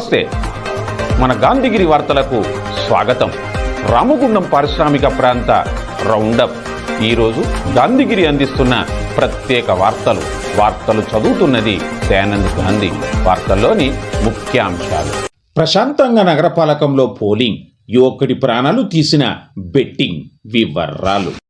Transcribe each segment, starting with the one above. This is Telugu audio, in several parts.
నమస్తే. మన గాంధీగిరి వార్తలకు స్వాగతం. రామగుండం పారిశ్రామిక ప్రాంత రౌండప్. ఈరోజు గాంధీగిరి అందిస్తున్న ప్రత్యేక వార్తలు. వార్తలు చదువుతున్నది దయానంద్ గాంధీ. వార్తల్లోని ముఖ్యాంశాలు. ప్రశాంతంగా నగరపాలకంలో పోలింగ్. యువకుడి ప్రాణాలు తీసిన బెట్టింగ్ వివరాలు.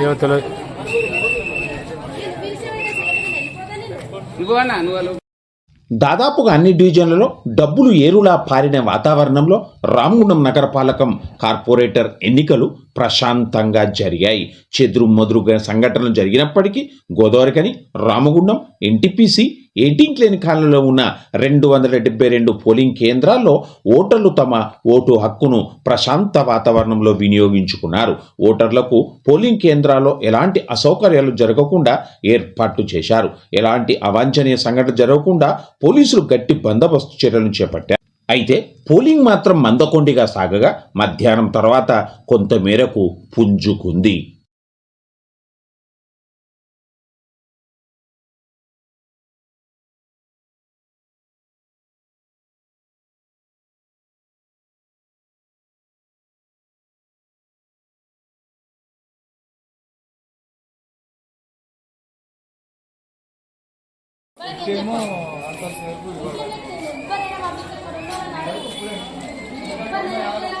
ఏమో తెలియదు నువ్వు అన్నా నువ్వు వాళ్ళు దాదాపుగా అన్ని డివిజన్లలో డబ్బులు ఏరులా పారిన వాతావరణంలో రామగుండం నగరపాలకం కార్పొరేటర్ ఎన్నికలు ప్రశాంతంగా జరిగాయి. చెదురు మదురుగా సంఘటనలు జరిగినప్పటికీ గోదావరికని రామగుండం ఎన్టీపీసీ ఎయిటీన్ లేని కాలంలో ఉన్న రెండు వందల డెబ్బై రెండు పోలింగ్ కేంద్రాల్లో ఓటర్లు తమ ఓటు హక్కును ప్రశాంత వాతావరణంలో వినియోగించుకున్నారు. ఓటర్లకు పోలింగ్ కేంద్రాల్లో ఎలాంటి అసౌకర్యాలు జరగకుండా ఏర్పాట్లు చేశారు. ఎలాంటి అవాంఛనీయ సంఘటన జరగకుండా పోలీసులు గట్టి బందోబస్తు చర్యలను చేపట్టారు. అయితే పోలింగ్ మాత్రం మందకొండిగా సాగగా మధ్యాహ్నం తర్వాత కొంతమేరకు పుంజుకుంది. ఎవరైనా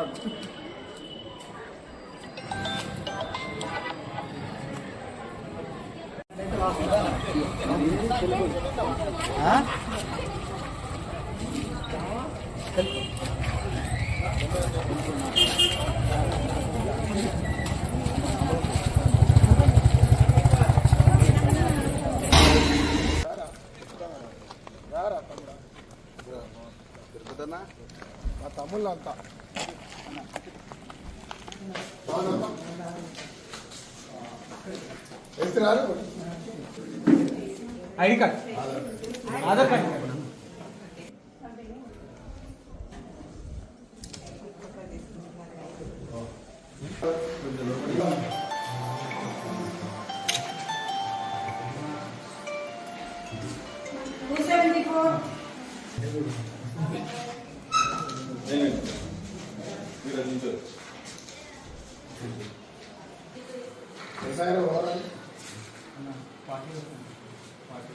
అయ్యి వేరే సెంటర్ నుంచి ID card Aadhaar card Thank you. మీరు అది ఉంచవచ్చు SIR overall party party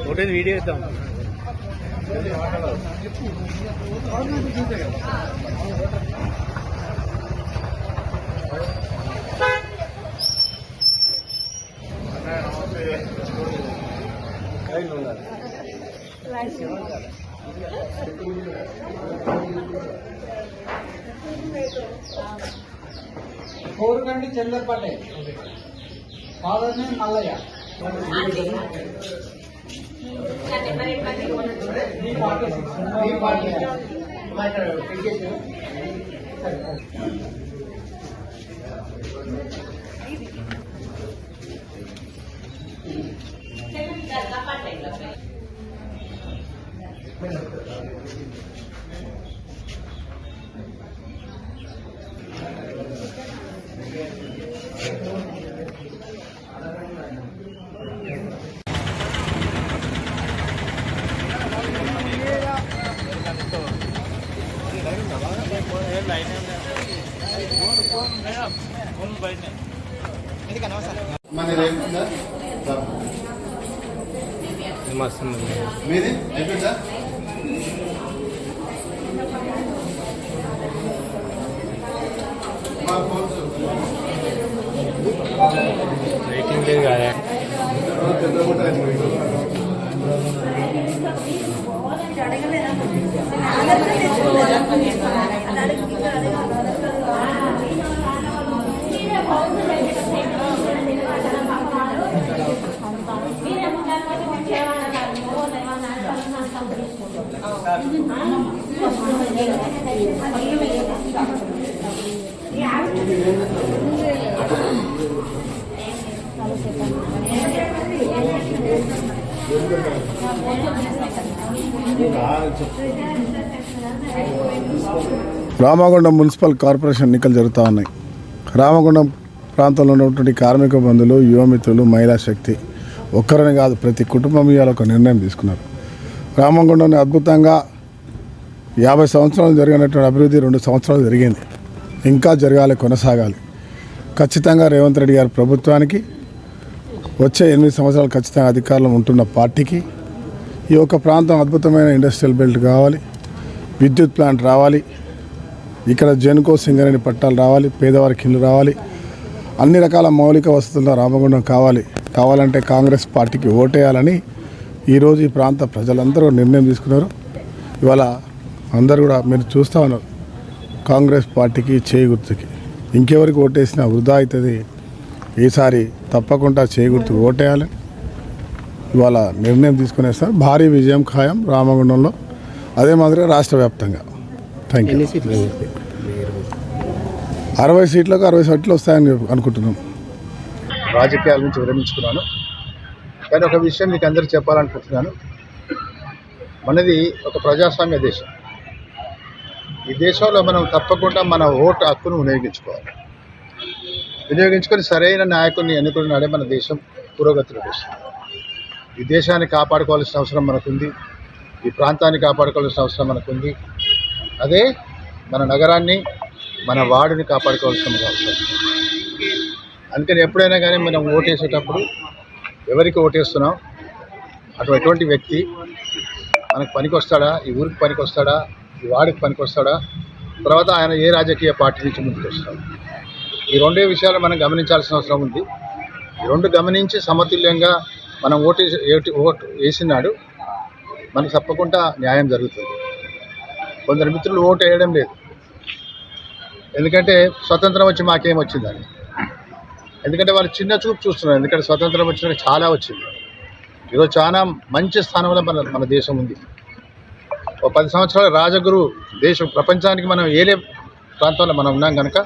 Photo video ఇద్దాం. కోరుకండి చెల్లెపల్లె. Father name Mallaiah. ఈ మీది అయిపోయిందా మా ఫోన్స్ రేటింగ్ లేదు కదా పెద్ద రామగుండం మున్సిపల్ కార్పొరేషన్ ఎన్నికలు జరుగుతూ ఉన్నాయి. రామగుండం ప్రాంతంలో ఉన్నటువంటి కార్మిక బంధువులు యువమిత్రులు మహిళా శక్తి ఒక్కరని కాదు ప్రతి కుటుంబం ఇవాళ ఒక నిర్ణయం తీసుకున్నారు. రామగుండంని అద్భుతంగా యాభై సంవత్సరాలు జరిగినటువంటి అభివృద్ధి రెండు సంవత్సరాలు జరిగింది. ఇంకా జరగాలి కొనసాగాలి. ఖచ్చితంగా రేవంత్ రెడ్డి గారి ప్రభుత్వానికి వచ్చే ఎనిమిది సంవత్సరాలు ఖచ్చితంగా అధికారంలో ఉంటున్న పార్టీకి ఈ యొక్క ప్రాంతం అద్భుతమైన ఇండస్ట్రియల్ బెల్ట్ కావాలి విద్యుత్ ప్లాంట్ రావాలి ఇక్కడ జెన్కో సింగరేణి పట్టాలు రావాలి పేదవారికి ఇల్లు రావాలి అన్ని రకాల మౌలిక వసతులు రామగుండం కావాలి. కావాలంటే కాంగ్రెస్ పార్టీకి ఓటేయాలని ఈరోజు ఈ ప్రాంత ప్రజలందరూ నిర్ణయం తీసుకున్నారు. ఇవాళ అందరూ కూడా మీరు చూస్తూ ఉన్నారు. కాంగ్రెస్ పార్టీకి చేయి గుర్తుకి. ఇంకెవరికి ఓటేసినా వృధా అవుతుంది. ఈసారి తప్పకుండా చేయి గుర్తుకు ఓటేయాలి. ఇవాళ నిర్ణయం తీసుకునేస్తారు భారీ విజయం ఖాయం రామగుండంలో. అదే మాదిరిగా రాష్ట్ర వ్యాప్తంగా. థ్యాంక్ యూ అరవై సీట్లకు అరవై సీట్లు వస్తాయని అనుకుంటున్నాం. రాజకీయాల నుంచి విరమించుకున్నాను. కానీ ఒక విషయం మీకు అందరికీ చెప్పాలనుకుంటున్నాను. మనది ఒక ప్రజాస్వామ్య దేశం. ఈ దేశంలో మనం తప్పకుండా మన ఓటు హక్కును వినియోగించుకోవాలి. వినియోగించుకొని సరైన నాయకుడిని ఎన్నుకున్నాడే మన దేశం పురోగతిలో దేశం. ఈ దేశాన్ని కాపాడుకోవాల్సిన అవసరం మనకుంది. ఈ ప్రాంతాన్ని కాపాడుకోవాల్సిన అవసరం మనకుంది. అదే మన నగరాన్ని మన వార్డుని కాపాడుకోవాల్సిన అవసరం. అందుకని ఎప్పుడైనా కానీ మనం ఓటేసేటప్పుడు ఎవరికి ఓటేస్తున్నాం? అటు ఎటువంటి వ్యక్తి మనకు పనికి వస్తాడా ఈ ఊరికి పనికి వస్తాడా ఈ వాడికి పనికి వస్తాడా తర్వాత ఆయన ఏ రాజకీయ పార్టీ నుంచి ముందుకు వస్తాడు ఈ రెండే విషయాలు మనం గమనించాల్సిన అవసరం ఉంది. ఈ రెండు గమనించి సమతుల్యంగా మనం ఓటు ఓటు ఓటు వేసినాడు మనకు తప్పకుండా న్యాయం జరుగుతుంది. కొందరు మిత్రులు ఓటు వేయడం లేదు. ఎందుకంటే స్వతంత్రం వచ్చి మాకేం వచ్చిందని. ఎందుకంటే వాళ్ళు చిన్న చూపు చూస్తున్నారు. ఎందుకంటే స్వతంత్రం వచ్చినాక చాలా వచ్చింది. ఈరోజు చాలా మంచి స్థానంలో మన మన దేశం ఉంది. ఓ పది సంవత్సరాల రాజగురు దేశం ప్రపంచానికి మనం ఏలే ప్రాంతంలో మనం ఉన్నాం కనుక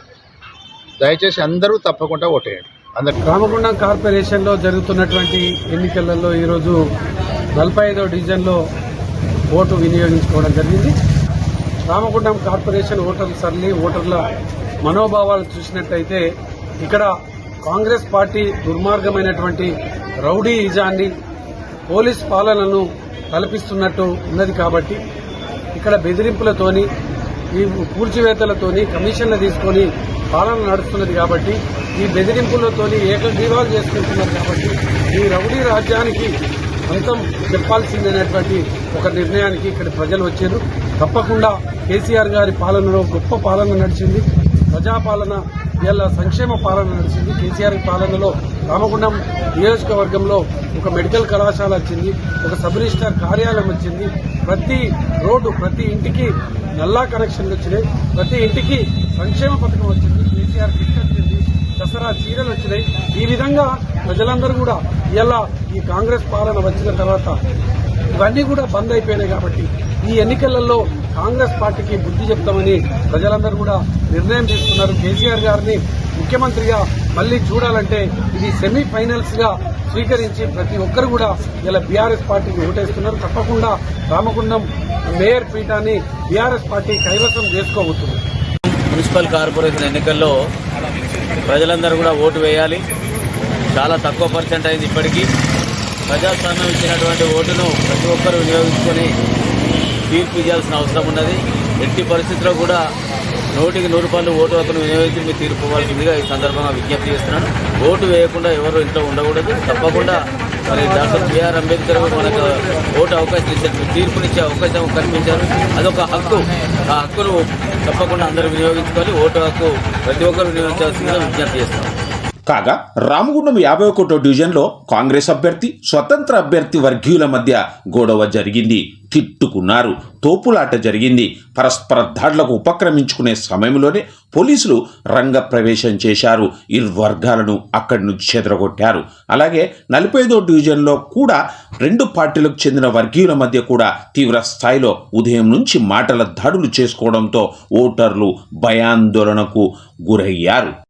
దయచేసి అందరూ తప్పకుండా ఓటేయండి. అందరు రామగుండం కార్పొరేషన్లో జరుగుతున్నటువంటి ఎన్నికలలో ఈరోజు నలభై ఐదో డివిజన్లో ఓటు వినియోగించుకోవడం జరిగింది. రామగుండం కార్పొరేషన్ ఓటర్ల సరళి ఓటర్ల మనోభావాలు చూసినట్టయితే ఇక్కడ కాంగ్రెస్ పార్టీ దుర్మార్గమైనటువంటి రౌడీ ఇజాన్ని పోలీస్ పాలనను కల్పిస్తున్నట్టు ఉన్నది కాబట్టి ఇక్కడ బెదిరింపులతోని ఈ కూల్చివేతలతోని కమిషన్లు తీసుకొని పాలన నడుస్తున్నది కాబట్టి ఈ బెదిరింపులతోని ఏకగ్రీవాలు చేసుకుంటున్నారు కాబట్టి ఈ రౌడీ రాజ్యానికి అంతం చెప్పాల్సిందనేటువంటి ఒక నిర్ణయానికి ఇక్కడ ప్రజలు వచ్చారు. తప్పకుండా కేసీఆర్ గారి పాలనలో గొప్ప పాలన నడిచింది. ప్రజాపాలన ఇలా సంక్షేమ పాలన నడిచింది. కేసీఆర్ పాలనలో రామగుండం నియోజకవర్గంలో ఒక మెడికల్ కళాశాల వచ్చింది ఒక సబ్ రిజిస్టార్ కార్యాలయం వచ్చింది. ప్రతి రోడ్డు ప్రతి ఇంటికి నల్లా కనెక్షన్లు వచ్చినాయి. ప్రతి ఇంటికి సంక్షేమ పథకం వచ్చింది. కేసీఆర్ కిట్ వచ్చింది దసరా చీరలు వచ్చినాయి. ఈ విధంగా ప్రజలందరూ కూడా ఇలా ఈ కాంగ్రెస్ పాలన వచ్చిన తర్వాత ఇవన్నీ కూడా బంద్ అయిపోయినాయి కాబట్టి ఈ ఎన్నికలలో కాంగ్రెస్ పార్టీకి బుద్ధి చెప్తామని ప్రజలందరూ కూడా నిర్ణయం తీసుకున్నారు. కేసీఆర్ గారిని ముఖ్యమంత్రిగా మళ్ళీ చూడాలంటే ఇది సెమీఫైనల్స్గా స్వీకరించి ప్రతి ఒక్కరు కూడా ఇలా బీఆర్ఎస్ పార్టీకి ఓటేస్తున్నారు. తప్పకుండా రామగుండం మేయర్ పీఠాన్ని బీఆర్ఎస్ పార్టీ కైవసం చేసుకోబోతుంది. మున్సిపల్ కార్పొరేషన్ ఎన్నికల్లో ప్రజలందరూ కూడా ఓటు వేయాలి. చాలా తక్కువ పర్సెంట్ అయింది ఇప్పటికీ. ప్రజాస్వామ్యం ఇచ్చినటువంటి ఓటును ప్రతి ఒక్కరూ వినియోగించుకొని తీర్పు ఇవ్వాల్సిన అవసరం ఉన్నది. ఎట్టి పరిస్థితుల్లో కూడా నూటికి నూరు రూపాయలు ఓటు హక్కును వినియోగించి మీరు తీర్పు ఇవ్వాల్సిందిగా ఈ సందర్భంగా విజ్ఞప్తి చేస్తున్నాను. ఓటు వేయకుండా ఎవరు ఇంట్లో ఉండకూడదు. తప్పకుండా మరి డాక్టర్ బిఆర్ అంబేద్కర్ మనకు ఓటు అవకాశం ఇచ్చారు. తీర్పునిచ్చే అవకాశం కల్పించారు. అదొక హక్కు. ఆ హక్కును తప్పకుండా అందరూ వినియోగించుకోవాలి. ఓటు హక్కు ప్రతి ఒక్కరు వినియోగించాల్సిందిగా విజ్ఞప్తి చేస్తున్నాను. కాగా రామగుండం యాభై ఒకటో డివిజన్లో కాంగ్రెస్ అభ్యర్థి స్వతంత్ర అభ్యర్థి వర్గీయుల మధ్య గొడవ జరిగింది. తిట్టుకున్నారు. తోపులాట జరిగింది. పరస్పర దాడులకు ఉపక్రమించుకునే సమయంలోనే పోలీసులు రంగ ప్రవేశం చేశారు. ఇరు వర్గాలను అక్కడి నుంచి చెదరగొట్టారు. అలాగే నలభై ఐదో డివిజన్లో కూడా రెండు పార్టీలకు చెందిన వర్గీయుల మధ్య కూడా తీవ్ర స్థాయిలో ఉదయం నుంచి మాటల దాడులు చేసుకోవడంతో ఓటర్లు భయాందోళనకు గురయ్యారు.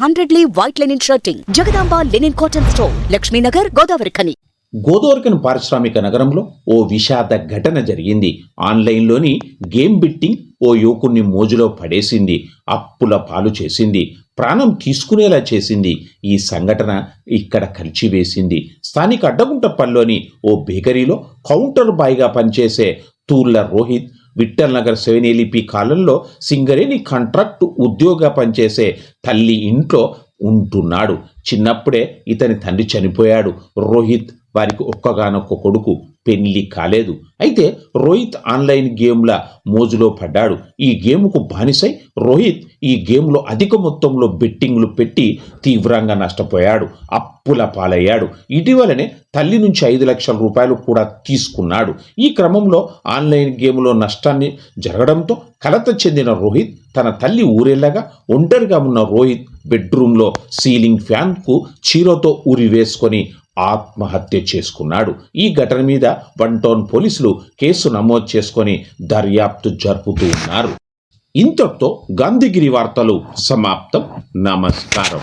hundred lea white linen shirting Jagadamba linen cotton store Lakshminagar Godavarikhani. Godavarikhani పారిశ్రామిక నగరంలో ఓ విషాద ఘటన జరిగింది. ఆన్లైన్లోని గేమ్ బిట్టింగ్ ఓ యువకుణ్ణి మోజులో పడేసింది. అప్పుల పాలు చేసింది. ప్రాణం తీసుకునేలా చేసింది. ఈ సంఘటన ఇక్కడ కలిచివేసింది. స్థానిక అడ్డగుంటపల్లిలోని ఓ బేకరీలో కౌంటర్ బాయ్గా పనిచేసే తూర్ల రోహిత్ విఠల్ నగర్ సెవెనేలిపి కాలంలో సింగరేణి కాంట్రాక్టు ఉద్యోగ పనిచేసే తల్లి ఇంట్లో ఉంటున్నాడు. చిన్నప్పుడే ఇతని తండ్రి చనిపోయాడు. రోహిత్ వారికి ఒక్కగానొక్క కొడుకు పెళ్ళి కాలేదు. అయితే రోహిత్ ఆన్లైన్ గేమ్ల మోజులో పడ్డాడు. ఈ గేమ్కు బానిసై రోహిత్ ఈ గేమ్లో అధిక మొత్తంలో బెట్టింగ్లు పెట్టి తీవ్రంగా నష్టపోయాడు. అప్పుల పాలయ్యాడు. ఇటీవలనే తల్లి నుంచి ఐదు లక్షల రూపాయలు కూడా తీసుకున్నాడు. ఈ క్రమంలో ఆన్లైన్ గేమ్లో నష్టాన్ని జరగడంతో కలత చెందిన రోహిత్ తన తల్లి ఊరెళ్ళగా ఒంటరిగా ఉన్న రోహిత్ బెడ్రూమ్లో సీలింగ్ ఫ్యాన్కు చీరతో ఉరి వేసుకొని ఆత్మహత్య చేసుకున్నాడు. ఈ ఘటన మీద వన్ టౌన్ పోలీసులు కేసు నమోదు చేసుకొని దర్యాప్తు జరుపుతూ ఉన్నారు. ఇంతటితో గాంధీగిరి వార్తలు సమాప్తం. నమస్కారం.